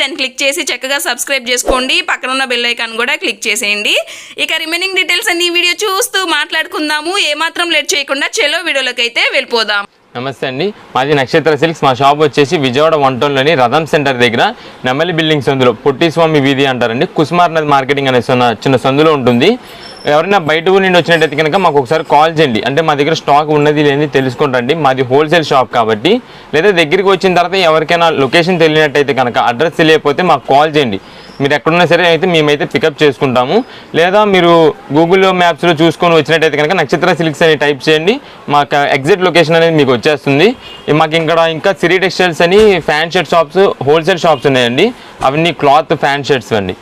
దాన్ని క్లిక్ చేసి చక్కగా సబ్స్క్రైబ్ చేసుకోండి. పక్కన ఉన్న బెల్ ఐకాన్ కూడా క్లిక్ చేసేయండి. ఇక రిమైనింగ్ డీటెయిల్స్ అన్ని వీడియో చూస్తూ మాట్లాడుకుందాము. ఏమాత్రం లేట్ చేయకుండా చెలో వీడియోలోకి అయితే వెళ్ళిపోదాం. నమస్తే అండి. మాది నక్షత్ర సిల్క్స్. మా షాప్ వచ్చేసి విజయవాడ వన్ టౌన్లోని రథం సెంటర్ దగ్గర నెమలి బిల్డింగ్ సందులో పొట్టిస్వామి వీధి అంటారండి. కుస్మార్ నది మార్కెటింగ్ అనే చిన్న చిన్న సందులో ఉంటుంది. ఎవరైనా బయట ఊరి నుండి వచ్చినట్టయితే కనుక మాకు ఒకసారి కాల్ చేయండి. అంటే మా దగ్గర స్టాక్ ఉన్నది లేని తెలుసుకుంటండి మాది హోల్సేల్ షాప్ కాబట్టి. లేదా దగ్గరికి వచ్చిన తర్వాత ఎవరికైనా లొకేషన్ తెలియనట్టయితే కనుక అడ్రస్ తెలియకపోతే మాకు కాల్ చేయండి. మీరు ఎక్కడున్నా సరే అయితే మేమైతే పికప్ చేసుకుంటాము. లేదా మీరు గూగుల్ మ్యాప్స్లో చూసుకొని వచ్చినట్టయితే కనుక నక్షత్ర సిల్క్స్ అని టైప్ చేయండి. మాకు ఎగ్జాక్ట్ లొకేషన్ అనేది మీకు వచ్చేస్తుంది. మాకు ఇక్కడ ఇంకా సిరి టెక్స్టైల్స్ అని fan shirt shops wholesale shops ఉన్నాయండి. అవన్నీ క్లాత్ ఫ్యాన్ షర్ట్స్ అండి.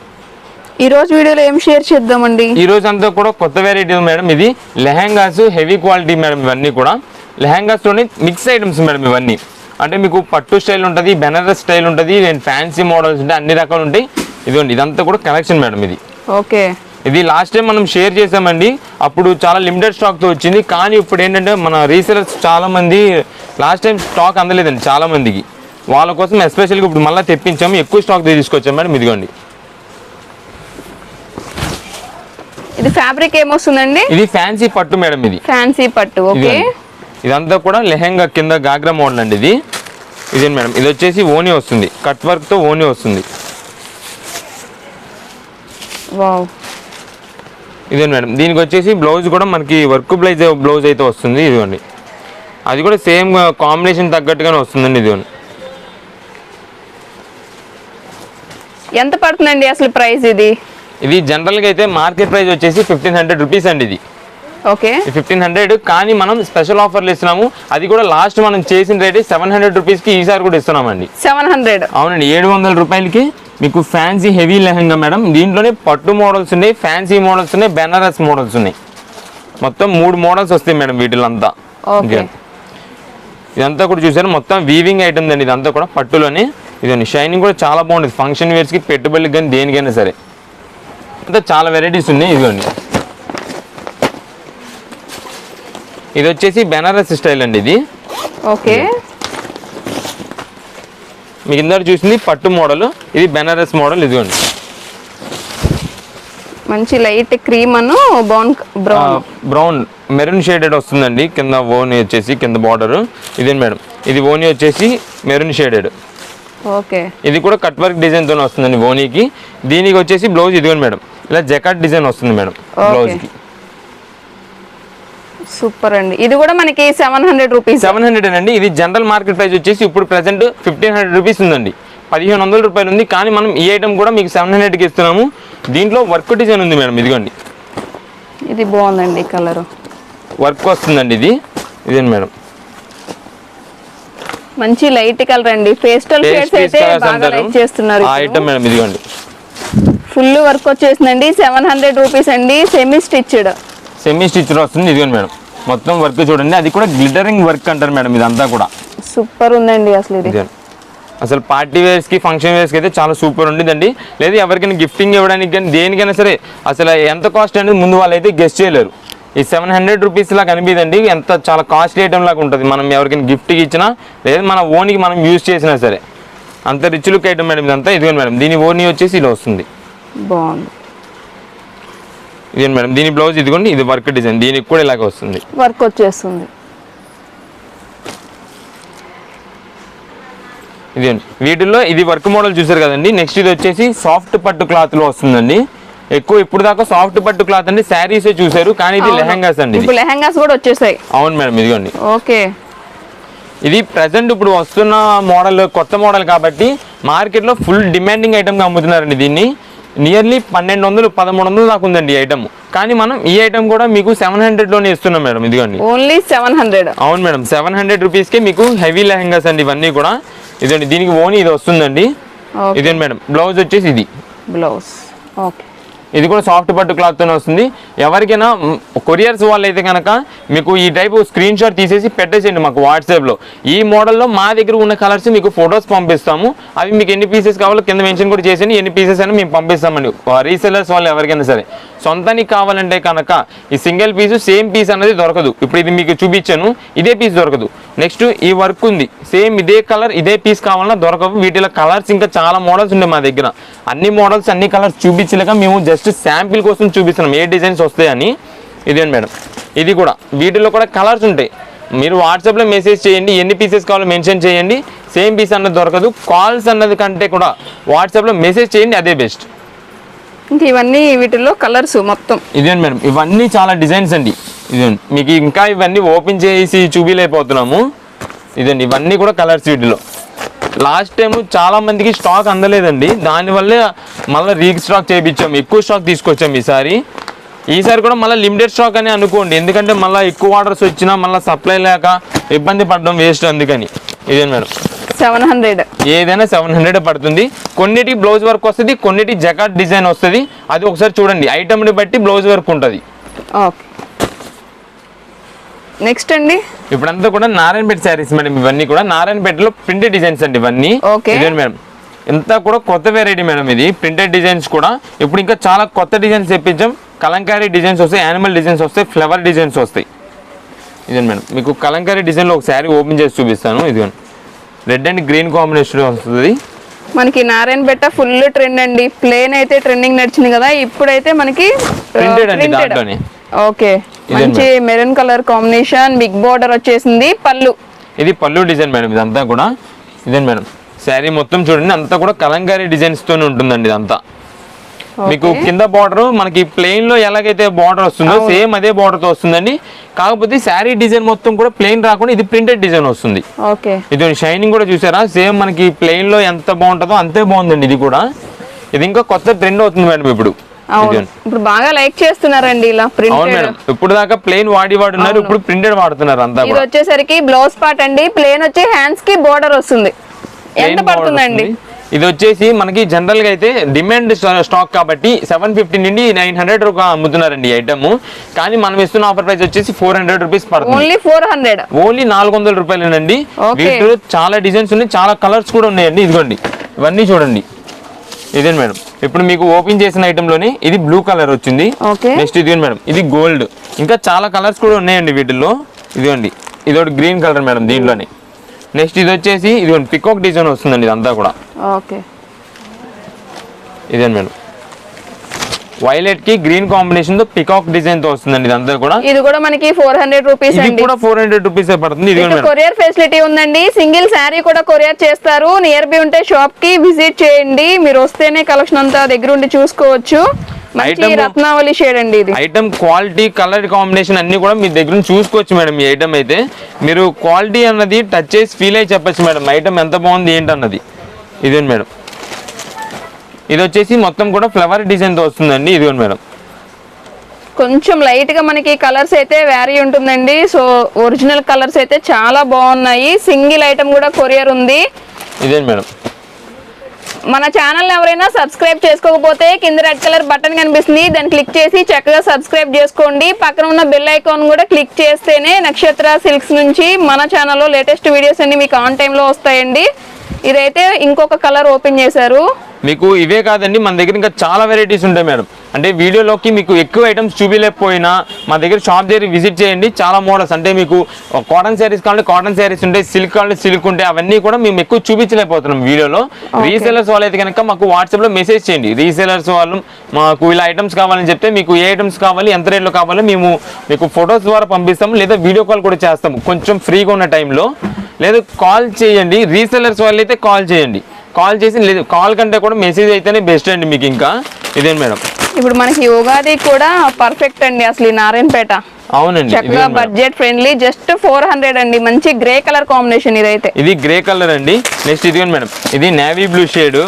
ఈ రోజు వీడియోలో ఏం షేర్ చేద్దామండి? ఈ రోజు అంతా కూడా కొత్త వెరైటీ మేడం ఇది. లెహంగాస్ హెవీ క్వాలిటీ మేడం ఇవన్నీ కూడా. లెహంగాస్లోని మిక్స్ ఐటమ్స్ మేడం ఇవన్నీ. అంటే మీకు పట్టు స్టైల్ ఉంటుంది బెనారస్ స్టైల్ ఉంటుంది నేను ఫ్యాన్సీ మోడల్స్ ఉంటాయి అన్ని రకాలు ఉంటాయి. ఇదిగోండి ఇదంతా కూడా కలెక్షన్ మేడం ఇది. ఓకే. ఇది లాస్ట్ టైం మనం షేర్ చేసామండి అప్పుడు చాలా లిమిటెడ్ స్టాక్తో వచ్చింది. కానీ ఇప్పుడు ఏంటంటే మన రీసేలర్స్ చాలా మంది లాస్ట్ టైం స్టాక్ అందలేదండి చాలా మందికి. వాళ్ళ కోసం ఎస్పెషల్గా ఇప్పుడు మళ్ళీ తెప్పించాము. ఎక్కువ స్టాక్ తీసుకొచ్చాం మేడం ఇదిగోండి. ఇది ఫ్యాబ్రిక్ ఏమొస్తుందండి? ఇది ఫ్యాన్సీ పట్టు మేడం ఇది. ఫ్యాన్సీ పట్టు ఓకే. ఇదంతా కూడా లెహెంగా కింద గాగ్రా మోడల్ అండి ఇది. ఇదే మేడం ఇది వచ్చేసి ఓనీ వస్తుంది. కట్ వర్క్తో ఓనీ వస్తుంది. వావ్. ఇదే మేడం. దీనికి వచ్చేసి బ్లౌజ్ కూడా మనకి వర్క్ బ్లౌజ్ బ్లౌజ్ అయితే వస్తుంది. ఇదిగోండి. అది కూడా సేమ్ కాంబినేషన్ తగ్గట్టుగానే వస్తుందండి ఇదిగోండి. ఎంత పడుతుందండి అసలు ప్రైస్ ఇది? ఇది జనరల్గా అయితే మార్కెట్ ప్రైస్ వచ్చేసి ఫిఫ్టీన్ హండ్రెడ్ రూపీస్ అండి ఇది. ఓకే. ఫిఫ్టీన్ హండ్రెడ్ కానీ మనం స్పెషల్ ఆఫర్లు ఇస్తున్నాము. అది కూడా లాస్ట్ మనం చేసిన రేట్ సెవెన్ హండ్రెడ్ రూపీస్కి ఈసారి కూడా ఇస్తున్నామండి. Seven hundred. అవునండి ఏడు వందల రూపాయలకి మీకు ఫ్యాన్సీ హెవీ లెహంగా మేడం దీంట్లోనే పట్టు మోడల్స్ ఉన్నాయి ఫ్యాన్సీ మోడల్స్ ఉన్నాయి బెనారస్ మోడల్స్ ఉన్నాయి. మొత్తం మూడు మోడల్స్ వస్తాయి మేడం వీటిలో అంతా ఓకే ఇదంతా కూడా చూసారు మొత్తం వీవింగ్ ఐటమ్ అండి ఇదంతా కూడా పట్టులోనే. ఇదండి షైనింగ్ కూడా చాలా బాగుంటుంది. ఫంక్షన్ వేర్స్కి పెట్టుబడికి కానీ దేనికైనా సరే. అంతా చాలా వెరైటీస్ ఉన్నాయి ఇదిగోండి. ఇది వచ్చేసి బెనారస్ స్టైల్ అండి ఇది. ఓకే మీకు ఇందాక చూసింది పట్టు మోడల్. ఇది బెనారస్ మోడల్ ఇదిగోండి. మంచి లైట్ క్రీమ్ అను brown brown. Brown. Maroon shaded వస్తుందండి. కింద ఓని వచ్చేసి కింద బార్డర్. ఇదే మేడం? ఇది ఓని వచ్చేసి మెరూన్ షేడెడ్. ఓకే. ఇది కూడా కట్ వర్క్ డిజైన్తో వస్తుందండి ఓనీకి. దీనికి వచ్చేసి బ్లౌజ్ ఇదిగోండి మేడం. ఇలా జకాట్ డిజైన్ వస్తుంది మేడం బ్లౌజ్కి. సూపర్ అండి. ఇది కూడా మనకి seven hundred rupees. Seven hundred అండి. ఇది జనరల్ మార్కెట్ ప్రైస్ వచ్చేసి ఇప్పుడు ప్రెసెంట్ ఫిఫ్టీన్ హండ్రెడ్ రూపీస్ ఉందండి. పదిహేను వందల రూపాయలు ఉంది. కానీ మనం ఈ ఐటమ్ కూడా మీకు సెవెన్ హండ్రెడ్కి ఇస్తున్నాము. దీంట్లో వర్క్ డిజైన్ ఉంది మేడం. ఇదిగోండి. ఇది బాగుందండి కలర్. వర్క్ వస్తుందండి ఇది. ఇదేండి మేడం? మంచి లైట్ కలర్ అండి. పేస్టల్ షేడ్స్ అయితే బాగా లైక్ చేస్తున్నారు ఆ ఐటమ్ మేడం ఇదిగోండి. ఫుల్ వర్క్ వచ్చేసిందండి. సెవెన్ హండ్రెడ్ రూపీస్ అండి. Semi stitched. సెమీ స్టిచ్ వస్తుంది ఇదిగోండి మేడం. మొత్తం వర్క్ చూడండి అది కూడా గ్లిటరింగ్ వర్క్ అంటారు మేడం ఇదంతా కూడా. సూపర్ ఉందండి అసలు ఇది. అసలు పార్టీ వేర్స్కి ఫంక్షన్ వేర్స్కి అయితే చాలా సూపర్ ఉంటుందండి లేదా ఎవరికైనా గిఫ్టింగ్ ఇవ్వడానికి కానీ దేనికైనా సరే అసలు ఎంత కాస్ట్ అనేది ముందు వాళ్ళైతే గెస్ట్ చేయలేరు. ఈ సెవెన్ హండ్రెడ్ రూపీస్ లాగా అనిపిదండి. ఎంత చాలా కాస్ట్లీ ఐటమ్ లాగా ఉంటుంది. మనం ఎవరికైనా గిఫ్ట్కి ఇచ్చినా లేదా మన ఓన్కి మనం యూజ్ చేసినా సరే. అంత రిచ్ లుక్ ఐటమ్ మేడం ఇదంతా. ఇదిగోండి మేడం దీని ఓనీ వచ్చేసి ఇలా వస్తుంది. బాగుంది. ఇదేంటి మేడం దీని బ్లౌజ్ ఇదిగోండి ఇది వర్క్ డిజైన్ దీనికి కూడా ఇలాగ వస్తుంది. వర్క్ వచ్చేస్తుంది. ఇదేంటి వీటిల్లో ఇది వర్క్ మోడల్ చూసారు కదండి నెక్స్ట్ ఇది వచ్చేసి సాఫ్ట్ పట్టు క్లాత్లో వస్తుందండి. ఎక్కువ ఇప్పుడు దాకా సాఫ్ట్ పట్టు క్లాత్ అండి శారీసే చూసారు కానీ ఇది. లెహంగాస్ అండి ఇప్పుడు లెహంగాస్ కూడా వచ్చేసాయి. అవును మేడం ఇదిగోండి. ఓకే. ఇది ప్రజెంట్ ఇప్పుడు వస్తున్న మోడల్ కొత్త మోడల్ కాబట్టి మార్కెట్లో ఫుల్ డిమాండింగ్ ఐటమ్గా అమ్ముతున్నారండి దీన్ని. నియర్లీ పన్నెండు వందలు పదమూడు వందలు దాకా ఉందండి ఈ ఐటమ్ కానీ మనం ఈ ఐటమ్ కూడా మీకు సెవెన్ హండ్రెడ్లోనే ఇస్తున్నాం మేడం ఇదిగోండి. ఓన్లీ సెవెన్ హండ్రెడ్ అవును మేడం సెవెన్ హండ్రెడ్ రూపీస్కే మీకు హెవీ లెహంగాస్ అండి ఇవన్నీ కూడా. ఇదండి దీనికి ఓనీ ఇది వస్తుందండి. Okay. ఇదే మేడం బ్లౌజ్ వచ్చేసి ఇది. బ్లౌజ్ ఓకే ఇది కూడా సాఫ్ట్ పట్టు క్లాత్ వస్తుంది. ఎవరికైనా కొరియర్స్ వాళ్ళు అయితే కనుక మీకు ఈ టైపు స్క్రీన్ షాట్ తీసేసి పెట్టేసేయండి మాకు వాట్సాప్లో. ఈ మోడల్లో మా దగ్గర ఉన్న కలర్స్ మీకు ఫొటోస్ పంపిస్తాము. అవి మీకు ఎన్ని పీసెస్ కావాలో కింద మెన్షన్ కూడా చేసేయండి. ఎన్ని పీసెస్ అయినా మేము పంపిస్తామండి. రీసెలర్స్ వాళ్ళు ఎవరికైనా సరే. సొంతానికి కావాలంటే కనుక ఈ సింగిల్ పీస్ సేమ్ పీస్ అనేది దొరకదు. ఇప్పుడు ఇది మీకు చూపించాను. ఇదే పీస్ దొరకదు. నెక్స్ట్ ఈ వర్క్ ఉంది. సేమ్ ఇదే కలర్ ఇదే పీస్ కావాలన్నా దొరకవు. వీటిలో కలర్స్ ఇంకా చాలా మోడల్స్ ఉన్నాయి మా దగ్గర. అన్ని మోడల్స్ అన్ని కలర్స్ చూపించలేక మేము జస్ట్ శాంపిల్ కోసం చూపిస్తున్నాం. ఏ డిజైన్స్ వస్తాయని ఇదేంటి మేడం? ఇది కూడా. వీటిలో కూడా కలర్స్ ఉంటాయి. మీరు వాట్సాప్లో మెసేజ్ చేయండి. ఎన్ని పీసెస్ కావాలో మెన్షన్ చేయండి. సేమ్ పీస్ అన్నది దొరకదు. కాల్స్ అన్నది కంటే కూడా వాట్సాప్లో మెసేజ్ చేయండి అదే బెస్ట్. ఇంక ఇవన్నీ వీటిలో కలర్స్ మొత్తం. ఇదేంటి మేడం? ఇవన్నీ చాలా డిజైన్స్ అండి. ఇదేంటి మీకు ఇంకా ఇవన్నీ ఓపెన్ చేసి చూపిలేకపోతున్నాము. ఇదండి ఇవన్నీ కూడా కలర్స్ వీటిలో లాస్ట్ టైం చాలా మందికి స్టాక్ అందలేదండి. దానివల్లే మళ్ళీ రీక్ స్టాక్ చేయించాం ఎక్కువ స్టాక్ తీసుకొచ్చాం ఈసారి. ఈసారి కూడా మళ్ళీ లిమిటెడ్ స్టాక్ అని అనుకోండి. ఎందుకంటే మళ్ళీ ఎక్కువ ఆర్డర్స్ వచ్చినా మళ్ళీ సప్లై లేక ఇబ్బంది పడడం వేస్ట్ అందుకని. ఇదే మేడం? సెవెన్ హండ్రెడ్ ఏదైనా సెవెన్ హండ్రెడ్ పడుతుంది. కొన్నిటి బ్లౌజ్ వర్క్ వస్తుంది కొన్నిటి జకాట్ డిజైన్ వస్తుంది. అది ఒకసారి చూడండి ఐటమ్ని బట్టి బ్లౌజ్ వర్క్ ఉంటుంది. ఓకే నెక్స్ట్ అండి? ఇప్పుడంతా కూడా నారాయణపేట శారీస్ మేడం ఇవన్నీ కూడా. నారాయణపేటలో ప్రింటెడ్ డిజైన్స్ అండి ఇవన్నీ. ఇదే మేడం? ఇంత కూడా కొత్త వెరైటీ మేడం ఇది. ప్రింటెడ్ డిజైన్స్ కూడా. ఇప్పుడు ఇంకా చాలా కొత్త డిజైన్స్ తెప్పించాం. కలంకారీ డిజైన్స్ వస్తాయి యానిమల్ డిజైన్స్ వస్తాయి ఫ్లవర్ డిజైన్స్ వస్తాయి. ఇదే మేడం? మీకు కలంకారీ డిజైన్లో ఒక శారీ ఓపెన్ చేసి చూపిస్తాను. ఇదిగోండి. రెడ్ అండ్ గ్రీన్ కాంబినేషన్ వస్తుంది. మనకి నారాయణ బెట్ట ఫుల్ ట్రెండ్ అండి. ప్లేన్ అయితే ట్రెండింగ్ నడిచింది కదా. ఇప్పుడైతే మనకి Printed అండి దాంట్లోనే. ఓకే. మంచి maroon colour combination big border వచ్చేసింది పళ్ళు. ఇది పళ్ళు డిజైన్ మేడం ఇదంతా కూడా. ఇదే మేడం. శారీ మొత్తం చూడండి అంతా కూడా కలంకారీ డిజైన్స్ తోనే ఉంటుందండి ఇదంతా. మీకు కింద బార్డర్ మనకి ప్లెయిన్లో ఎలాగైతే బార్డర్ వస్తుందో సేమ్ అదే బార్డర్తో వస్తుందండి. కాకపోతే శారీ డిజైన్ మొత్తం కూడా ప్లెయిన్ రాకుండా ఇది ప్రింటెడ్ డిజైన్ వస్తుంది. ఇది షైనింగ్ కూడా చూసారా? సేమ్ మనకి ప్లెయిన్లో ఎంత బాగుంటుందో అంతే బాగుందండి ఇది కూడా. ఇది ఇంకా కొత్త ట్రెండ్ అవుతుంది మేడం ఇప్పుడు. ఇప్పుడు బాగా లైక్ చేస్తున్నారండి ఇలా మేడం. ఇప్పుడు దాకా ప్లెయిన్ వాడి వాడున్నారు ఇప్పుడు ప్రింటెడ్ వాడుతున్నారు అంతా ఇది వచ్చేసరికి బ్లౌజ్ పార్ట్ అండి. ప్లేన్ వచ్చి హ్యాండ్స్కి బోర్డర్ వస్తుంది. ఎంత పడుతుందండి. ఇది వచ్చేసి మనకి జనరల్గా అయితే డిమాండ్ స్టాక్ కాబట్టి సెవెన్ ఫిఫ్టీ నుండి నైన్ హండ్రెడ్ అమ్ముతున్నారండి ఐటమ్ కానీ మనం ఇస్తున్న ఆఫర్ ప్రైస్ వచ్చేసి ఫోర్ హండ్రెడ్ రూపీస్ పడుతుంది. ఓన్లీ ఫోర్ హండ్రెడ్ ఓన్లీ నాలుగు వందల రూపాయలేనండి. వీటిలో చాలా డిజైన్స్ ఉన్నాయి చాలా కలర్స్ కూడా ఉన్నాయండి. ఇదిగోండి. ఇవన్నీ చూడండి. ఇదే మేడం? ఇప్పుడు మీకు ఓపెన్ చేసిన ఐటమ్లోనే ఇది బ్లూ కలర్ వచ్చింది. నెక్స్ట్ ఇది మేడం? ఇది గోల్డ్. ఇంకా చాలా కలర్స్ కూడా ఉన్నాయండి వీటిల్లో. ఇదిగోండి. ఇది ఒకటి గ్రీన్ కలర్ మేడం దీంట్లోనే. నెక్స్ట్ ఇది వచ్చేసి ఇదిగోండి పికాక్ డిజైన్ వస్తుందండి ఇదంతా కూడా. ఓకే. ఇదే మేడం? వైలెట్కి గ్రీన్ కాంబినేషన్తో పికాక్ డిజైన్తో వస్తుందండి ఇదంతా కూడా. ఇది కూడా మనకి ఫోర్ హండ్రెడ్ రూపీస్ ఇది కూడా ఫోర్ హండ్రెడ్ రూపీస్ పడుతుంది ఇది కొరియర్ ఫెసిలిటీ ఉందండి. సింగిల్ శారీ కూడా కొరియర్ చేస్తారు. నియర్ బై ఉంటే షాప్కి విజిట్ చేయండి. మీరు వస్తేనే కలెక్షన్ అంతా దగ్గర ఉండి చూసుకోవచ్చు రత్నావళి షేడ్ అండి ఇది. ఐటమ్ క్వాలిటీ కలర్ కాంబినేషన్ అన్ని కూడా మీ దగ్గర చూసుకోవచ్చు మేడం ఈ ఐటమ్ అయితే. మీరు క్వాలిటీ అన్నది టచ్ చేసి ఫీల్ అయ్యి చెప్పొచ్చు మేడం ఐటమ్ ఎంత బాగుంది ఏంటన్నది. ఇదేంటి మేడం? ఇది వచ్చేసి మొత్తం కూడా ఫ్లవర్ డిజైన్తో వస్తుందండి. ఇదిగోండి మేడం. కొంచెం లైట్గా మనకి కలర్స్ అయితే వ్యారీ ఉంటుందండి. సో ఒరిజినల్ కలర్స్ అయితే చాలా బాగున్నాయి. సింగిల్ ఐటమ్ కూడా కొరియర్ ఉంది. ఇదేంటి మేడం. మన ఛానల్ ఎవరైనా సబ్స్క్రైబ్ చేసుకోకపోతే కింద రెడ్ కలర్ బటన్ కనిపిస్తుంది. దాన్ని క్లిక్ చేసి చక్కగా సబ్స్క్రైబ్ చేసుకోండి. పక్కన ఉన్న బెల్ ఐకాన్ కూడా క్లిక్ చేస్తేనే నక్షత్ర సిల్క్స్ నుంచి మన ఛానల్లో లేటెస్ట్ వీడియోస్ అన్ని మీకు ఆన్ టైంలో వస్తాయండి. ఇదైతే ఇంకొక కలర్ ఓపెన్ చేశారు. మీకు ఇవే కాదండి మన దగ్గర ఇంకా చాలా వెరైటీస్ ఉంటాయి మేడం. అంటే వీడియోలోకి మీకు ఎక్కువ ఐటమ్స్ చూపించలేకపోయినా మా దగ్గర షాప్ దగ్గర విజిట్ చేయండి. చాలా మోడల్స్ అంటే మీకు కాటన్ శారీస్ కావాలంటే కాటన్ శారీస్ ఉంటాయి సిల్క్ కావాలంటే సిల్క్ ఉంటాయి అవన్నీ కూడా మేము ఎక్కువ చూపించలేకపోతున్నాం వీడియోలో. రీసేలర్స్ వాళ్ళు అయితే కనుక మాకు వాట్సాప్లో మెసేజ్ చేయండి. రీసేలర్స్ వాళ్ళు మాకు ఇలా ఐటమ్స్ కావాలని చెప్తే మీకు ఏ ఐటమ్స్ కావాలి ఎంత రేట్లో కావాలో మేము మీకు ఫొటోస్ ద్వారా పంపిస్తాము లేదా వీడియో కాల్ కూడా చేస్తాము. కొంచెం ఫ్రీగా ఉన్న టైంలో లేదా కాల్ చేయండి. రీసెలర్స్ వాళ్ళు అయితే కాల్ చేయండి. కాల్ చేసి లేదు కాల్ కంటే కూడా మెసేజ్ అయితేనే బెస్ట్ అండి మీకు ఇంకా. ఇదేంటి మేడం? ఇప్పుడు మనకి ఉగాది కూడా పర్ఫెక్ట్ అండి అసలు ఈ నారాయణపేట. అవునండి చక్కగా. Budget friendly just four hundred అండి. మంచి గ్రే కలర్ కాంబినేషన్ ఇదైతే. ఇది గ్రే కలర్ అండి. నెక్స్ట్ ఇదిగోండి మేడం. ఇది నేవీ బ్లూ షేడ్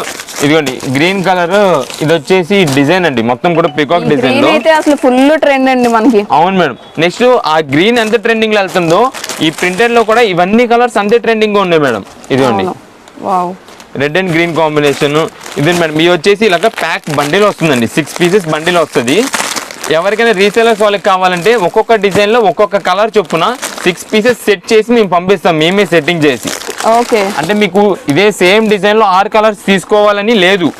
ఇదిగోండి గ్రీన్ కలర్ ఇది వచ్చేసి డిజైన్ అండి. మొత్తం కూడా పికాక్ డిజైన్ అయితే అసలు ఫుల్ ట్రెండ్ అండి మనకి. అవును మేడం. నెక్స్ట్ ఆ గ్రీన్ ఎంత ట్రెండింగ్లో వెళ్తుందో ఈ ప్రింటెడ్లో కూడా ఇవన్నీ కలర్స్ అంతే ట్రెండింగ్గా ఉన్నాయి మేడం. ఇదిగోండి. Wow red and green combination. ఇదే మేడం ఇవి వచ్చేసి ఇలాగ ప్యాక్ బండిల్ వస్తుందండి. సిక్స్ పీసెస్ బండిల్ వస్తుంది. ఎవరికైనా రీసేలర్స్ వాళ్ళకి కావాలంటే ఒక్కొక్క డిజైన్లో ఒక్కొక్క కలర్ చొప్పున సిక్స్ పీసెస్ సెట్ చేసి మేము పంపిస్తాం. మేమే సెట్టింగ్ చేసి. ఓకే. అంటే మీకు ఇదే సేమ్ డిజైన్లో ఆరు కలర్స్ తీసుకోవాలని లేదు.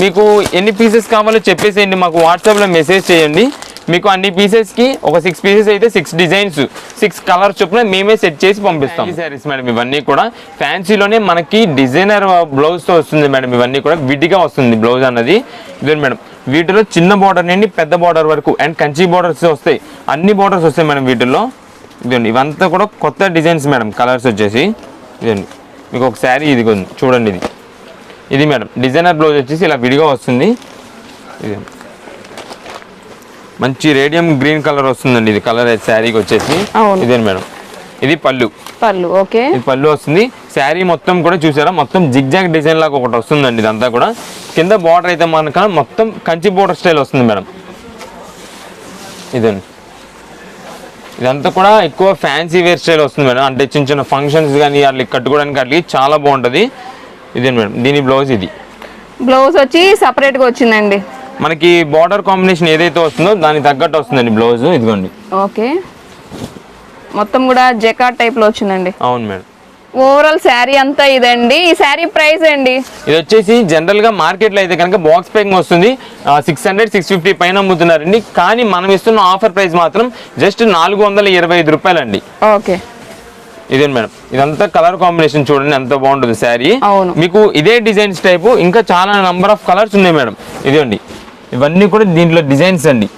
మీకు ఎన్ని పీసెస్ కావాలో చెప్పేసేయండి. మాకు వాట్సాప్లో మెసేజ్ చేయండి. మీకు అన్ని పీసెస్కి ఒక సిక్స్ పీసెస్ అయితే సిక్స్ డిజైన్స్ సిక్స్ కలర్స్ చొప్పున మేమే సెట్ చేసి పంపిస్తాం. సారీస్ మేడం ఇవన్నీ కూడా ఫ్యాన్సీలోనే మనకి డిజైనర్ బ్లౌజ్తో వస్తుంది మేడం ఇవన్నీ కూడా విడిగా వస్తుంది బ్లౌజ్ అన్నది. ఇదే మేడం వీటిలో చిన్న బార్డర్ నుండి పెద్ద బార్డర్ వరకు అండ్ కంచి బార్డర్స్ వస్తాయి. అన్ని బార్డర్స్ వస్తాయి మేడం వీటిల్లో. ఇదండి ఇవంతా కూడా కొత్త డిజైన్స్ మేడం కలర్స్ వచ్చేసి. ఇదండి మీకు ఒక శారీ ఇది చూడండి ఇది. ఇది మేడం డిజైనర్ బ్లౌజ్ వచ్చేసి ఇలా విడిగా వస్తుంది. ఇది మంచి రేడియం గ్రీన్ కలర్ వస్తుందండి. ఇది కలర్ శారీకి వచ్చేసి. ఇదే మేడం. ఇది పళ్ళు. పళ్ళు ఓకే. ఇది పళ్ళు వస్తుంది. శారీ మొత్తం కూడా చూసారా? మొత్తం జిగ్జాగ్ డిజైన్ లాగా ఒకటి వస్తుందండి ఇదంతా కూడా. కింద బార్డర్ అయితే మనక మొత్తం కంచి బార్డర్ స్టైల్ వస్తుంది మేడం. ఇదండి. ఇదంతా కూడా ఎక్కువ ఫ్యాన్సీ వేర్ స్టైల్ వస్తుంది మేడం. అంటే చిన్న చిన్న ఫంక్షన్స్ కానీ అట్లా కట్టుకోవడానికి అట్లా చాలా బాగుంటుంది. ఇదే మేడం. దీని బ్లౌజ్ ఇది. బ్లౌజ్ వచ్చి సపరేట్గా వచ్చిందండి. మనకి బార్డర్ కాంబినేషన్ ఏదైతే వస్తుందో దానికి తగ్గట్టు వస్తుందండి బ్లౌజ్. ఇదిగోండి. ఓకే. మొత్తం కూడా జెకాట్ టైప్లో వచ్చిందండి. అవును మేడం. ఓవరాల్ శారీ అంతా ఇదండి. ఈ శారీ ప్రైస్ అండి ఇది వచ్చేసి జనరల్గా మార్కెట్లో అయితే కనుక బాక్స్ ప్యాకింగ్ వస్తుంది. సిక్స్ హండ్రెడ్ సిక్స్ ఫిఫ్టీ పైన అమ్ముతున్నారండి. కానీ మనం ఇస్తున్న ఆఫర్ ప్రైస్ మాత్రం జస్ట్ నాలుగు వందల ఇరవై ఐదు రూపాయలండి. ఓకే. ఇదే మేడం? ఇదంతా కలర్ కాంబినేషన్ చూడండి ఎంత బాగుంటుంది శారీ. అవును. మీకు ఇదే డిజైన్స్ టైపు ఇంకా చాలా నంబర్ ఆఫ్ కలర్స్ ఉన్నాయి మేడం. ఇదండి ఇవన్నీ కూడా దీంట్లో డిజైన్స్ అండి.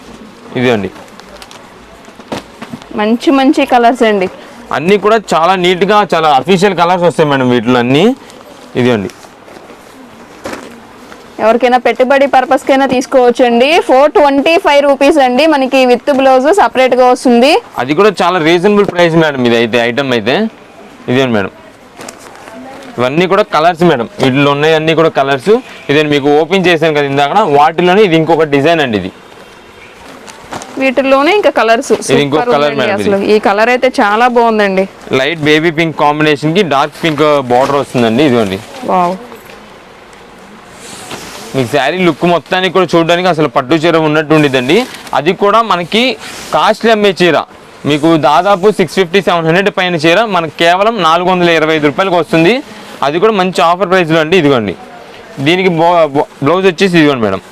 ఇదండి మంచి మంచి కలర్స్ అండి. అన్నీ కూడా చాలా నీట్గా చాలా అఫీషియల్ కలర్స్ వస్తాయి మేడం వీటిలో అన్నీ. ఇదండి ఎవరికైనా పెట్టుబడి పర్పస్ కైనా తీసుకోవచ్చు అండి ఫోర్ ట్వంటీ ఫైవ్ రూపీస్ అండి. మనకి విత్ బ్లౌజ్ సపరేట్గా వస్తుంది. అది కూడా చాలా రీజనబుల్ ప్రైస్ మేడం ఇది అయితే. ఐటమ్ అయితే ఇదే మేడం. ఇవన్నీ కూడా కలర్స్ మేడం. వీటిలో ఉన్నాయి అన్ని కూడా కలర్స్. ఇదే మీకు ఓపెన్ చేశాను కదా ఇందాక వాటిలోనే ఇది ఇంకొక డిజైన్ అండి ఇది. వీటిలోనే ఇంకా కలర్స్. ఇది ఇంకో అసలు. ఈ కలర్ అయితే చాలా బాగుందండి. లైట్ బేబీ పింక్ కాంబినేషన్కి డార్క్ పింక్ బార్డర్ వస్తుందండి ఇదిగోండి. వావ్. మీకు శారీ లుక్ మొత్తానికి కూడా చూడడానికి అసలు పట్టు చీర ఉన్నట్టు ఉండిద్దండి. అది కూడా మనకి కాస్ట్లీ అమ్మే చీర. మీకు దాదాపు సిక్స్ ఫిఫ్టీ సెవెన్ హండ్రెడ్ పైన చీర. మనకి కేవలం నాలుగు వందల ఇరవై ఐదు రూపాయలకు వస్తుంది. అది కూడా మంచి ఆఫర్ ప్రైస్లో అండి ఇదిగోండి. దీనికి బ్లౌజ్ వచ్చేసి ఇదిగోండి మేడం.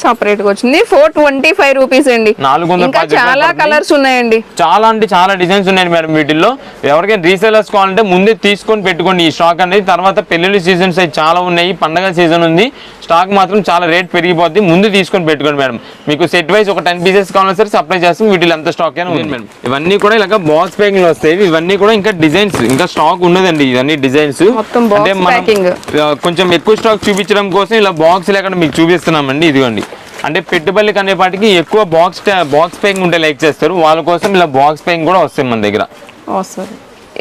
సపరేట్గా వచ్చింది. ఫోర్ ట్వంటీ ఫైవ్ రూపీస్ అండి. నాలుగు వందల చాలా కలర్స్ ఉన్నాయండి. చాలా అంటే చాలా డిజైన్స్ ఉన్నాయి మేడం వీటిల్లో. ఎవరికైనా రీసేలర్స్ కావాలంటే ముందే తీసుకొని పెట్టుకోండి ఈ స్టాక్ అనేది. తర్వాత పెళ్ళిళ్ళ సీజన్స్ అయితే చాలా ఉన్నాయి పండగ సీజన్ ఉంది. స్టాక్ మాత్రం చాలా రేట్ పెరిగిపోద్ది. ముందు తీసుకొని పెట్టుకోండి మేడం. మీకు సెట్ వైజ్ ఒక టెన్ పీసెస్ కావాలన్నా సరే సప్లై చేస్తాం. వీటిలో ఎంత స్టాక్ అయినా ఉంది. మేడం. ఇవన్నీ కూడా ఇలాగ బాక్స్ ప్యాకింగ్ వస్తాయి. ఇవన్నీ కూడా ఇంకా డిజైన్స్ ఇంకా స్టాక్ ఉండదండి ఇవన్నీ డిజైన్స్ packing. కొంచెం ఎక్కువ స్టాక్ చూపించడం కోసం ఇలా బాక్స్ లేకుండా మీకు చూపిస్తున్నామండి. ఇదిగోండి. అంటే పెట్టుబడులకి అనేపాటికి ఎక్కువ బాక్స్ బాక్స్ ప్యాకింగ్ ఉంటే లైక్ చేస్తారు. వాళ్ళ కోసం ఇలా బాక్స్ ప్యాకింగ్ కూడా వస్తాయి మన దగ్గర. వస్తుంది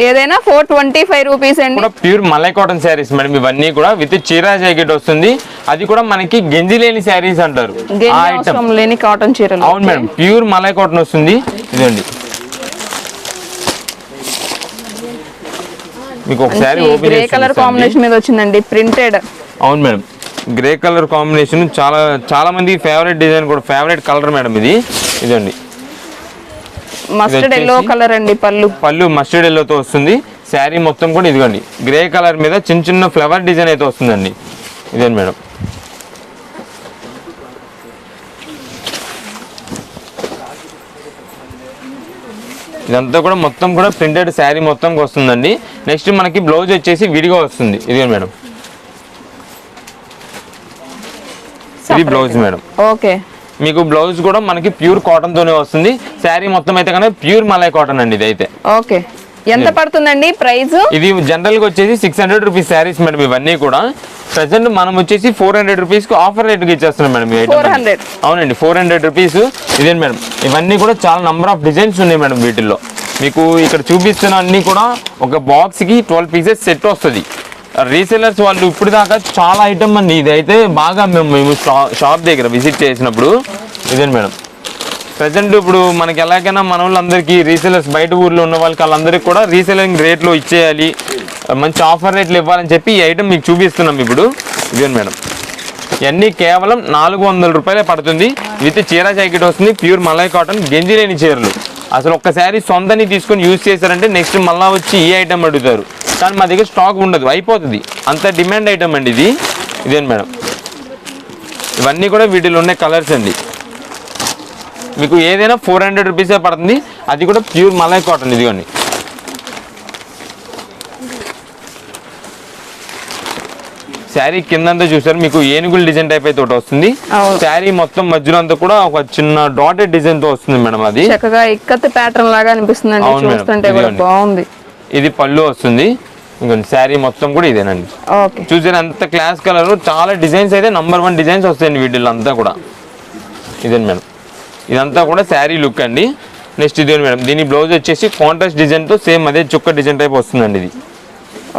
ఏదైనా ఫోర్ ట్వంటీ ఫైవ్ రూపీస్ అండి. కూడా pure malai cotton saris madam. ఇవన్నీ కూడా విత్ చీరా జాకెట్ వస్తుంది. అది కూడా మనకి గెంజి లేని శారీస్ అంటారు. లేని కాటన్ చీరలు. అవును మేడం. ప్యూర్ మలై కాటన్ వస్తుంది. ఇదండి మీకు ఒకసారి గ్రే కలర్ కాంబినేషన్ మీద వచ్చిందండి. ప్రింటెడ్ అవును మేడం. గ్రే కలర్ కాంబినేషన్ చాలా చాలా మంది ఫేవరెట్ డిజైన్ కూడా ఫేవరెట్ కలర్ మేడం ఇది. ఇదండి మస్టర్డ్ ఎల్లో కలర్ అండి పళ్ళు. పళ్ళు మస్టర్డ్ ఎల్లోతో వస్తుంది. శారీ మొత్తం కూడా ఇదిగోండి. గ్రే కలర్ మీద చిన్న చిన్న ఫ్లవర్ డిజైన్ అయితే వస్తుందండి. ఇదే మేడం? ఇదంతా కూడా మొత్తం కూడా ప్రింటెడ్ శారీ మొత్తం వస్తుందండి. నెక్స్ట్ మనకి బ్లౌజ్ వచ్చేసి విడిగా వస్తుంది. ఇదే మేడం? ఇది బ్లౌజ్ మేడం. ఓకే మీకు బ్లౌజ్ కూడా మనకి ప్యూర్ కాటన్ తోనే వస్తుంది. శారీ మొత్తం అయితే కనుక ప్యూర్ మలై కాటన్ అండి ఇది అయితే ఓకే. ఎంత పడుతుందండి ప్రైస్ ఇది జనరల్గా వచ్చేసి six hundred rupees saris madam ఇవన్నీ కూడా. ప్రజెంట్ మనం వచ్చేసి ఫోర్ హండ్రెడ్ రూపీస్కి ఆఫర్ రేట్కి ఇచ్చేస్తున్నాం మేడం ఈ item 400. అన్ని. అవునండి ఫోర్ హండ్రెడ్ రూపీస్ ఇదే మేడం? ఇవన్నీ కూడా చాలా నంబర్ ఆఫ్ డిజైన్స్ ఉన్నాయి మేడం వీటిల్లో. మీకు ఇక్కడ చూపిస్తున్న అన్ని కూడా ఒక బాక్స్కి ట్వెల్వ్ పీసెస్ సెట్ వస్తుంది. రీసెలర్స్ వాళ్ళు ఇప్పుడు దాకా చాలా ఐటమ్ అండి. ఇదైతే బాగా మేము మేము షాప్ దగ్గర విజిట్ చేసినప్పుడు ఇదే మేడం. ప్రజెంట్ ఇప్పుడు మనకి ఎలాగైనా మన వాళ్ళందరికీ రీసెలర్స్ బయట ఊర్లో ఉన్న వాళ్ళకి వాళ్ళందరికీ కూడా రీసెలింగ్ రేట్లో ఇచ్చేయాలి. మంచి ఆఫర్ రేట్లు ఇవ్వాలని చెప్పి ఈ ఐటమ్ మీకు చూపిస్తున్నాం ఇప్పుడు. ఇదిగోండి మేడం. ఇవన్నీ కేవలం నాలుగు వందల రూపాయలే పడుతుంది. విత్ చీర జాకెట్ వస్తుంది. ప్యూర్ మలై కాటన్ గెంజి లేని చీరలు. అసలు ఒక్కసారి సొంతని తీసుకొని యూజ్ చేశారంటే నెక్స్ట్ మళ్ళీ వచ్చి ఈ ఐటమ్ అడుగుతారు. కానీ మా దగ్గర స్టాక్ ఉండదు అయిపోతుంది. అంత డిమాండ్ ఐటమ్ అండి ఇది. ఇదేంటి మేడం? ఇవన్నీ కూడా వీటిలో ఉన్న కలర్స్ అండి. మీకు ఏదైనా ఫోర్ హండ్రెడ్ రూపీసే పడుతుంది. అది కూడా ప్యూర్ మలై కాటన్ ఇదిగోండి. శారీ కిందంతా చూసారు మీకు ఏనుగుల డిజైన్ టైప్ అయితే ఒకటి వస్తుంది. శారీ మొత్తం మధ్యలో అంతా కూడా ఒక చిన్న డాటెడ్ డిజైన్తో వస్తుంది మేడం అది. చక్కగా ఇక్కత్ ప్యాటర్న్ లాగా చూస్తుంటే ఇదిగోండి. బాగుంది. ఇది పళ్ళు వస్తుంది. శారీ మొత్తం కూడా ఇదేనండి. చూసారు అంత క్లాస్ కలర్ చాలా డిజైన్స్ అయితే నంబర్ వన్ డిజైన్స్ వస్తాయండి వీటిల్లో అంతా కూడా. ఇదేంటి మేడం. ఇదంతా కూడా శారీ లుక్ అండి. నెక్స్ట్ ఇదే మేడం దీని బ్లౌజ్ వచ్చేసి కాంట్రాస్ట్ డిజైన్తో సేమ్ అదే చుక్క డిజైన్ టైప్ వస్తుందండి ఇది.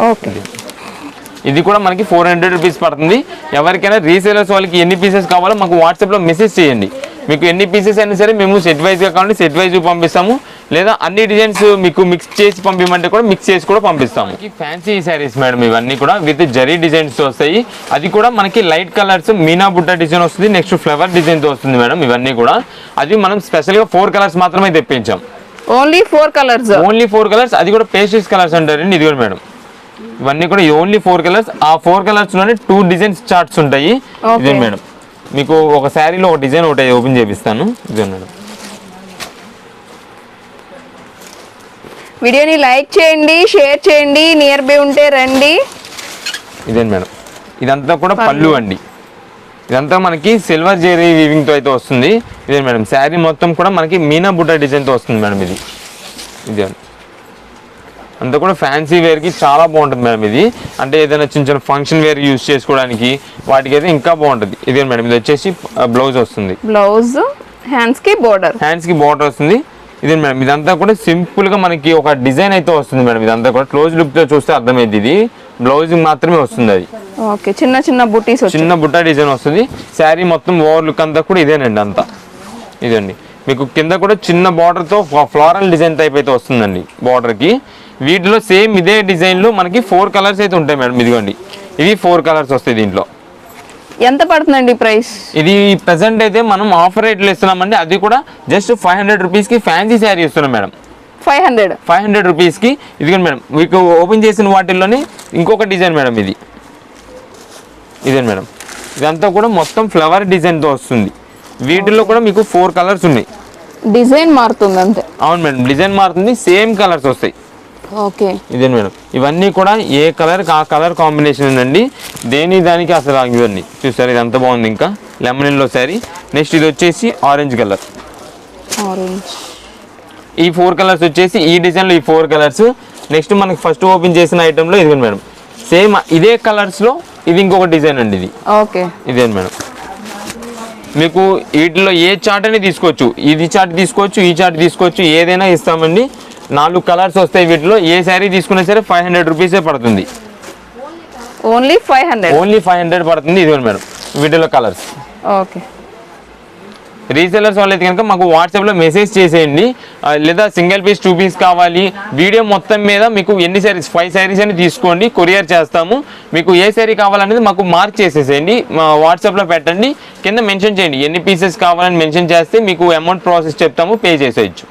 ఓకే. ఇది కూడా మనకి ఫోర్ హండ్రెడ్ రూపీస్ పడుతుంది. ఎవరికైనా రీసేలర్స్ వాళ్ళకి ఎన్ని పీసెస్ కావాలో మాకు వాట్సాప్లో మెసేజ్ చేయండి. మీకు ఎన్ని పీసెస్ అయినా సరే మేము సెట్ వైజ్గా కావాలంటే సెట్ వైజ్ పంపిస్తాము. లేదా అన్ని డిజైన్స్ మీకు మిక్స్ చేసి పంపించమంటే కూడా మిక్స్ చేసి కూడా పంపిస్తాము. ఫ్యాన్సీ శారీస్ మేడం ఇవన్నీ కూడా విత్ జరీ డిజైన్స్ వస్తాయి. అది కూడా మనకి లైట్ కలర్స్ మీనా బుట్ట డిజైన్ వస్తుంది. నెక్స్ట్ ఫ్లవర్ డిజైన్తో వస్తుంది మేడం ఇవన్నీ కూడా. అది మనం స్పెషల్గా ఫోర్ కలర్స్ మాత్రమే తెప్పించాం. Only four colours only four colours అది కూడా పేస్టిస్ కలర్స్ అంటారండి. ఇది కూడా మేడం ఇవన్నీ కూడా ఓన్లీ ఫోర్ కలర్స్ ఆ ఫోర్ కలర్స్లోనే టూ డిజైన్స్ చార్ట్స్ ఉంటాయి. ఇదే మేడం? మీకు ఒక శారీలో ఒక డిజైన్ ఒకటి ఓపెన్ చేపిస్తాను. ఇదే మేడం? వీడియోని లైక్ చేయండి షేర్ చేయండి నియర్ బై ఉంటే రండి. ఇదే మేడం? ఇదంతా కూడా పళ్ళు. అండి. ఇదంతా మనకి సిల్వర్ జెరీ వీవింగ్తో అయితే వస్తుంది. ఇదే మేడం? శారీ మొత్తం కూడా మనకి మీనా బుట్ట డిజైన్తో వస్తుంది మేడం ఇది. ఇదే? అంతా కూడా ఫ్యాన్సీ వేర్కి చాలా బాగుంటుంది మేడం ఇది. అంటే ఏదైనా చిన్న చిన్న ఫంక్షన్ వేర్ యూస్ చేసుకోవడానికి వాటికి అయితే ఇంకా బాగుంటుంది. ఇదే మేడం ఇది వచ్చేసి బ్లౌజ్ వస్తుంది. బ్లౌజ్ హ్యాండ్స్కి బోర్డర్ హ్యాండ్స్కి బార్డర్ వస్తుంది. ఇదే మేడం ఇదంతా కూడా సింపుల్గా మనకి ఒక డిజైన్ అయితే వస్తుంది మేడం ఇదంతా కూడా క్లోజ్ లుక్తో చూస్తే అర్థమైంది ఇది. బ్లౌజ్ మాత్రమే వస్తుంది అది. ఓకే చిన్న చిన్న బుటీస్ వచ్చి చిన్న బుట్ట డిజైన్ వస్తుంది. శారీ మొత్తం ఓవర్ లుక్ అంతా కూడా ఇదేనండి అంతా. ఇదండి. మీకు కింద కూడా చిన్న border తో ఫ్లోరల్ డిజైన్ టైప్ అయితే వస్తుందండి border కి. వీటిలో సేమ్ ఇదే డిజైన్లో మనకి ఫోర్ కలర్స్ అయితే ఉంటాయి మేడం ఇదిగోండి. ఇవి ఫోర్ కలర్స్ వస్తాయి దీంట్లో. ఎంత పడుతుందండి ప్రైస్? ఇది ప్రెసెంట్ అయితే మనం ఆఫర్ రేట్లు ఇస్తున్నామండి. అది కూడా జస్ట్ ఫైవ్ హండ్రెడ్ రూపీస్కి ఫ్యాన్సీ శారీ ఇస్తున్నాం madam. Five hundred? Five hundred రూపీస్కి. ఇదిగోండి మేడం మీకు ఓపెన్ చేసిన వాటిల్లోనే ఇంకొక డిజైన్ మేడం ఇది. ఇదే మేడం ఇదంతా కూడా మొత్తం ఫ్లవర్ డిజైన్తో వస్తుంది. వీటిల్లో కూడా మీకు ఫోర్ కలర్స్ ఉన్నాయి. డిజైన్ మారుతుంది అంతే అవును మేడం డిజైన్ మారుతుంది సేమ్ కలర్స్ వస్తాయి. ఓకే. ఇదే మేడం? ఇవన్నీ కూడా ఏ కలర్ ఆ కలర్ కాంబినేషన్ అండి దేని దానికి అసలు ఇవన్నీ? చూసారు ఇది ఎంత బాగుంది ఇంకా. Lemon yellow sari. నెక్స్ట్ ఇది వచ్చేసి ఆరెంజ్ కలర్. ఆరెంజ్. ఈ ఫోర్ కలర్స్ వచ్చేసి ఈ డిజైన్లో ఈ ఫోర్ కలర్స్. నెక్స్ట్ మనకి ఫస్ట్ ఓపెన్ చేసిన ఐటెంలో ఇదిగోండి మేడం. సేమ్ ఇదే కలర్స్లో ఇది ఇంకొక డిజైన్ అండి ఇది. ఓకే. ఇదే మేడం? మీకు వీటిలో ఏ చార్ట్ అని తీసుకోవచ్చు. ఇది చార్ట్ తీసుకోవచ్చు ఈ చార్ట్ తీసుకోవచ్చు ఏదైనా ఇస్తామండి. నాలుగు కలర్స్ వస్తాయి వీటిలో. ఏ శారీ తీసుకున్నా సరే ఫైవ్ హండ్రెడ్ రూపీసే పడుతుంది. Only five hundred only five hundred పడుతుంది ఇదిగోండి మేడం. వీటిలో కలర్స్. ఓకే. రీసెలర్స్ వాళ్ళైతే కనుక మాకు వాట్సాప్లో మెసేజ్ చేసేయండి. లేదా సింగిల్ పీస్ టూ పీస్ కావాలి. వీడియో మొత్తం మీద మీకు ఎన్ని శారీస్ ఫైవ్ శారీస్ అని తీసుకోండి. కొరియర్ చేస్తాము. మీకు ఏ శారీ కావాలనేది మాకు మార్క్ చేసేసేయండి. మా వాట్సాప్లో పెట్టండి. కింద మెన్షన్ చేయండి. ఎన్ని పీసెస్ కావాలని మెన్షన్ చేస్తే మీకు అమౌంట్ ప్రాసెస్ చెప్తాము పే చేసేయచ్చు.